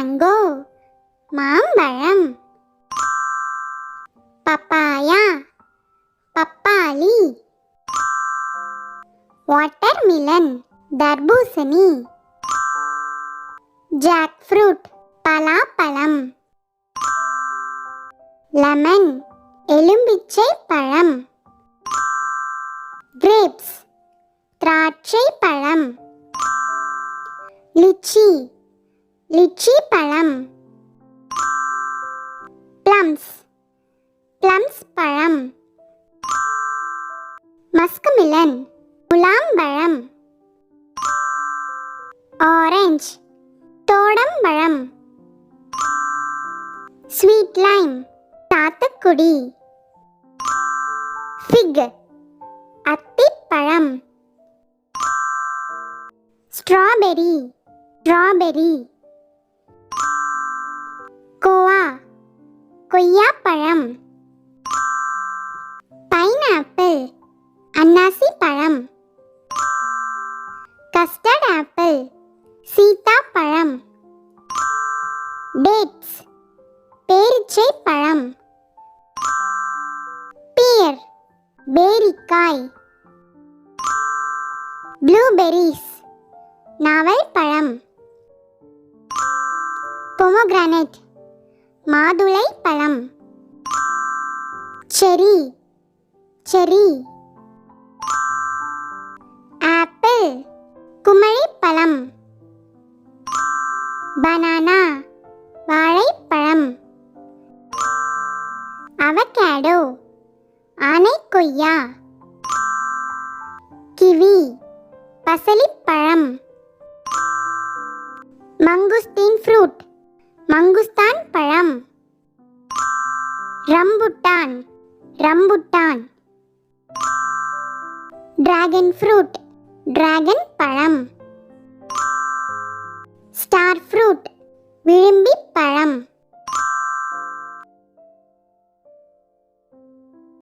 Mango மாம்பழம். Papaya பப்பாளி. Watermelon தர்பூசணி. ஜாக் ஃப்ரூட் பலாப்பழம். லெமன் எலும்பிச்சை பழம் கிரேப்ஸ் திராட்சை பழம் லிச்சி லிச்சி பழம். பிளம்ஸ். பிளம்ஸ் பழம். மஸ்குமிலன் முலாம்பழம் ஆரஞ்சு. தோடம்பழம் ஸ்வீட் லைம். சாத்துக்குடி ஃபிக். அத்திப்பழம் ஸ்ட்ராபெரி. ஸ்ட்ராபெரி. கோவா. கொய்யாப்பழம். பைனாப்பிள். அன்னாசி பழம். Custard apple. சீதாப்பழம் டேட்ஸ். பேரிச்சை பழம். பியர் பேரிக்காய். ப்ளூபெரிஸ். நாவல் பழம். பொமோகிரானைட். மாதுளை பழம். Cherry cherry. ஆப்பிள் குமழிப்பழம் பனானா வாழைப்பழம். அவகேடோ ஆனை கொய்யா கிவி பசலிப்பழம் மங்குஸ்தீன் ஃப்ரூட். மங்குஸ்தான் பழம். Rambutan rambutan. Dragon fruit dragon பழம். ஸ்டார் ஃப்ரூட் விளிம்பி பழம்.